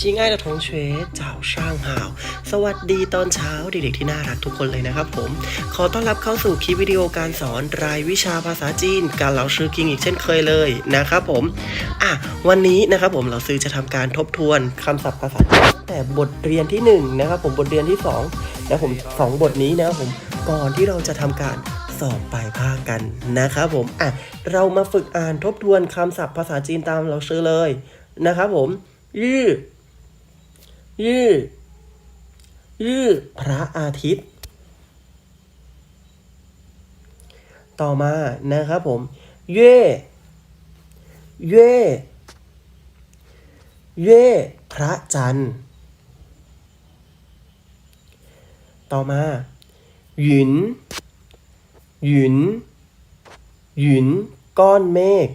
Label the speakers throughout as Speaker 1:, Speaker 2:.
Speaker 1: ชิงไอ้ละทงเชวเจ้าช่างหาว สวัสดีตอนเช้าเด็กๆที่น่ารักทุกคนเลยนะครับผม ขอต้อนรับเข้าสู่คลิปวิดีโอการสอนรายวิชาภาษาจีน การเล่าซื้อกิงอีกเช่นเคยเลยนะครับผม อะ วันนี้นะครับผมเราซื้อจะทำการทบทวนคำศัพท์ภาษาจีนแต่บทเรียนที่1นนะครับผมบทเรียนที่2นะผม 2 บทนี้นะผมก่อนที่เราจะทำการสอบปลายภาคกันนะครับผม อะ เรามาฝึกอ่านทบทวนคำศัพท์ภาษาจีนตามเราซื้อเลยนะครับผมยื้ ยื้อยื้อพระอาทิตย์ ต่อมานะครับผม เย่เย่เย่พระจันทร์ ต่อมา หยุนหยุนหยุนก้อนเมฆ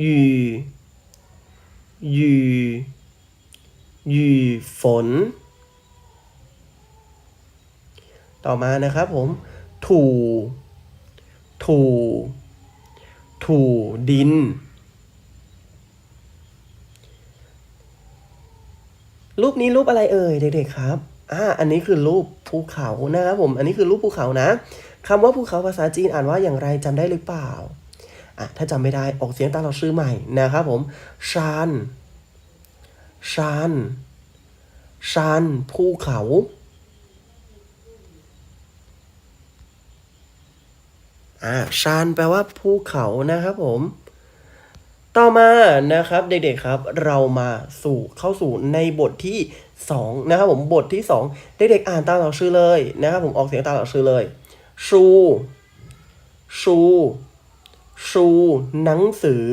Speaker 1: หยู่ ยูยูฝน ต่อมานะครับผม ถู ถู ถูดิน รูปนี้รูปอะไรเอ่ยเด็กๆครับอ่าอันนี้คือรูปภูเขานะครับผม อันนี้คือรูปภูเขานะคำว่าภูเขาภาษาจีนอ่านว่าอย่างไรจำได้หรือเปล่า อะถ้าจำไม่ได้ออกเสียงตามเราชื่อใหม่นะครับผมชานชานชานภูเขาอ่าชานแปลว่าภูเขานะครับผม ต่อมานะครับเด็กๆครับ เรามาสู่เข้าสู่ในบทที่สองนะครับผมบทที่สองเด็กๆอ่านตามเราชื่อเลยนะครับผมออกเสียงตามเราชื่อเลย ชู ชู ชู หนังสือ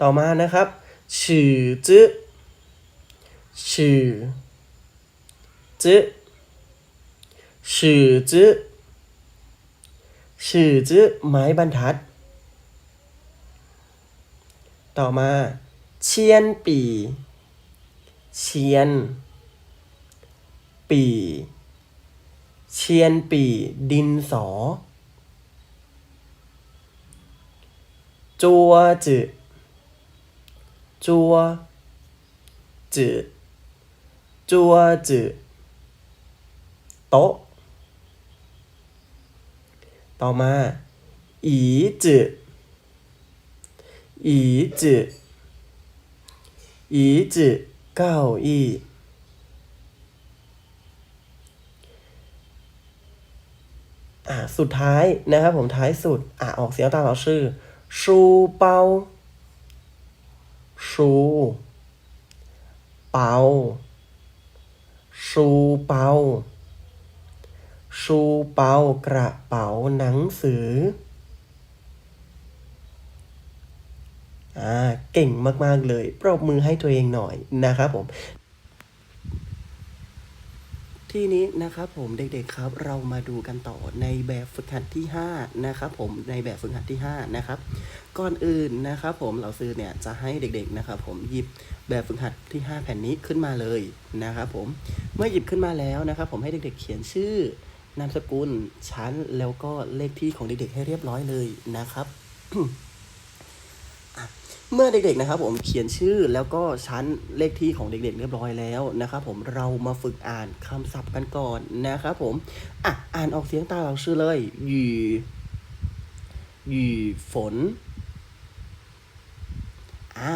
Speaker 1: ต่อมานะครับชื่อจื้อชื่อจื้อชื่อจื้อชื่อจื้อไม้บรรทัด ต่อมาเชียนปี เชียน ปี เชียนปีดินสอ จัวจือจัวจือจัวจือโต๊ะ ต่อมา อีจืออีจืออีจือเก้าอี้ อ่าสุดท้ายนะครับผมท้ายสุดอ่าออกเสียงตามเราชื่อชูเปาชูเปาชูเปาชูเปากระเป๋าหนังสืออ่าเก่งมาก ๆ เลยปรบมือให้ตัวเองหน่อยนะครับผม ทีนี้นะครับผมเด็กๆครับเรามาดูกันต่อในแบบฝึกหัดที่ 5 นะครับผมในแบบฝึกหัดที่ 5 นะครับ ก่อนอื่นนะครับผมเราซื้อเนี่ยจะให้เด็กๆนะครับผมหยิบแบบฝึกหัดที่ 5 แผ่นนี้ขึ้นมาเลยนะครับผมเมื่อหยิบขึ้นมาแล้วนะครับผมให้เด็กๆเขียนชื่อนามสกุลชั้นแล้วก็เลขที่ของเด็กๆให้เรียบร้อยเลยนะครับ เมื่อเด็กๆนะครับผมเขียนชื่อแล้วก็ชั้นเลขที่ของเด็กๆ เรียบร้อยแล้วนะครับผมเรามาฝึกอ่านคำศัพท์กันก่อนนะครับผมอะอ่านออกเสียงตามเราชื่อเลยหยีหยีฝนอ่า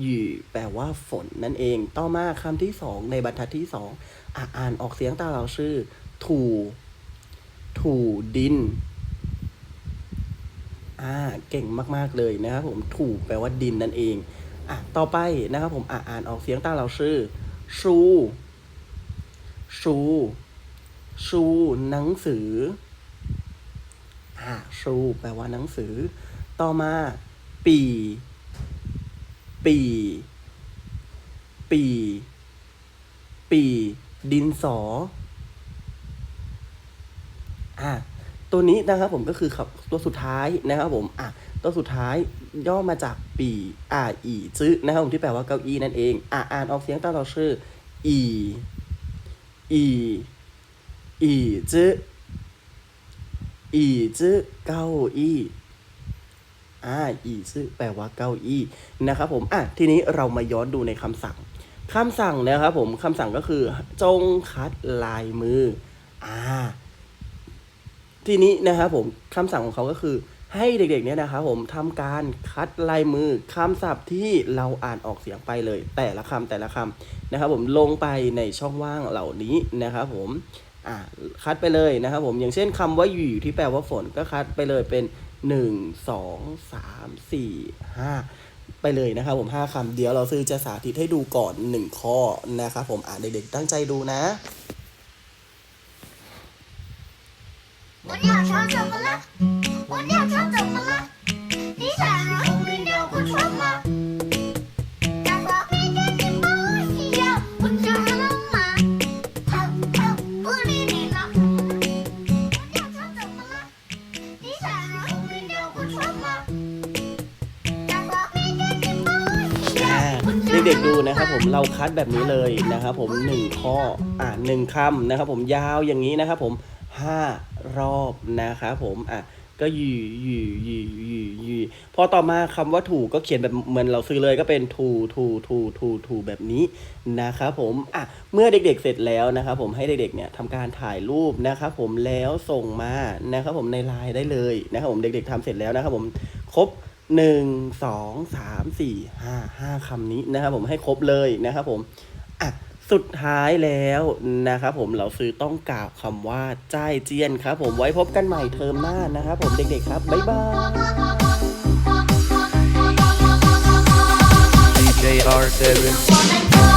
Speaker 1: หยีแปลว่าฝนนั่นเอง ต่อมาคำที่สองในบรรทัดที่สองอะอ่านออกเสียงตามเราชื่อถูถูดิน อ่าเก่งมากๆเลยนะครับผมถูกแปลว่าดินนั่นเองอะต่อไปนะครับผมอ่านออกเสียงตามเราชื่อชูชูชูหนังสืออ่าชูแปลว่าหนังสือ ต่อมา ปี ปี ปี ปี ดินสออะ ตัวนี้นะครับผมก็คือครับตัวสุดท้ายนะครับผมอะตัวสุดท้ายย่อมาจากปีอ่าอีซื้อนะครับผมที่แปลว่าเก้าอี้นั่นเองอะอ่านออกเสียงตามเราชื่ออีอีอีจื้ออีจื้อเก้าอี้อ่าอีซื่อแปลว่าเก้าอี้นะครับผมอะทีนี้เรามาย้อนดูในคำสั่งคำสั่งนะครับผมคำสั่งก็คือจงคัดลายมืออ่า ทีนี้นะครับผมคำสั่งของเขาก็คือให้เด็กๆเนี่ยนะครับผมทำการคัดลายมือคำศัพท์ที่เราอ่านออกเสียงไปเลย แต่ละคำแต่ละคำนะครับผมลงไปในช่องว่างเหล่านี้นะครับผมอ่าคัดไปเลยนะครับผมอย่างเช่นคำว่าอยู่ที่แปลว่าฝนก็คัดไปเลยเป็น 1 2 3 4 5 ไปเลยนะครับผม5คำเดี๋ยวเราซื้อจะสาธิตให้ดูก่อน 1 ข้อนะครับผมอ่านเด็กๆตั้งใจดูนะ
Speaker 2: 我尿床怎么了？我尿床怎么了？你想让我给尿过床吗？大宝贝跟你抱我一样，我叫什么妈？好好不理你了。我尿床怎么了？你想让我给尿过床吗？大宝贝跟你抱我一
Speaker 1: อ่า
Speaker 2: 样，我叫
Speaker 1: เด็ก
Speaker 2: 什
Speaker 1: ๆดู
Speaker 2: 么
Speaker 1: นะครับผม
Speaker 2: 妈？
Speaker 1: เราคัดแบบนี้เลยนะครับผมหนึ่งข้ออ่าหนึ่งคำนะครับผมยาวอย่างนี้นะครับผมห้า รอบนะครับผมอะก็ยียียียียีพอต่อมาคำว่าถูกก็เขียนแบบเหมือนเราซื้อเลยก็เป็นทูทูทูทูทูแบบนี้นะครับผมอะเมื่อเด็กๆเสร็จแล้วนะครับผมให้เด็กๆเนี่ยทำการถ่ายรูปนะครับผมแล้วส่งมานะครับผมในไลน์ได้เลยนะครับผมเด็กๆทำเสร็จแล้วนะครับผมครบหนึ่งสองสามสี่ห้าห้าคำนี้นะครับผมให้ครบเลยนะครับผมอะ สุดท้ายแล้วนะครับผมเราซื้อต้องกล่าวคำว่าจ้ายเจียนครับผมไว้พบกันใหม่เทอมหน้านะครับผมเด็กๆครับ บ๊ายบาย
Speaker 2: DJR7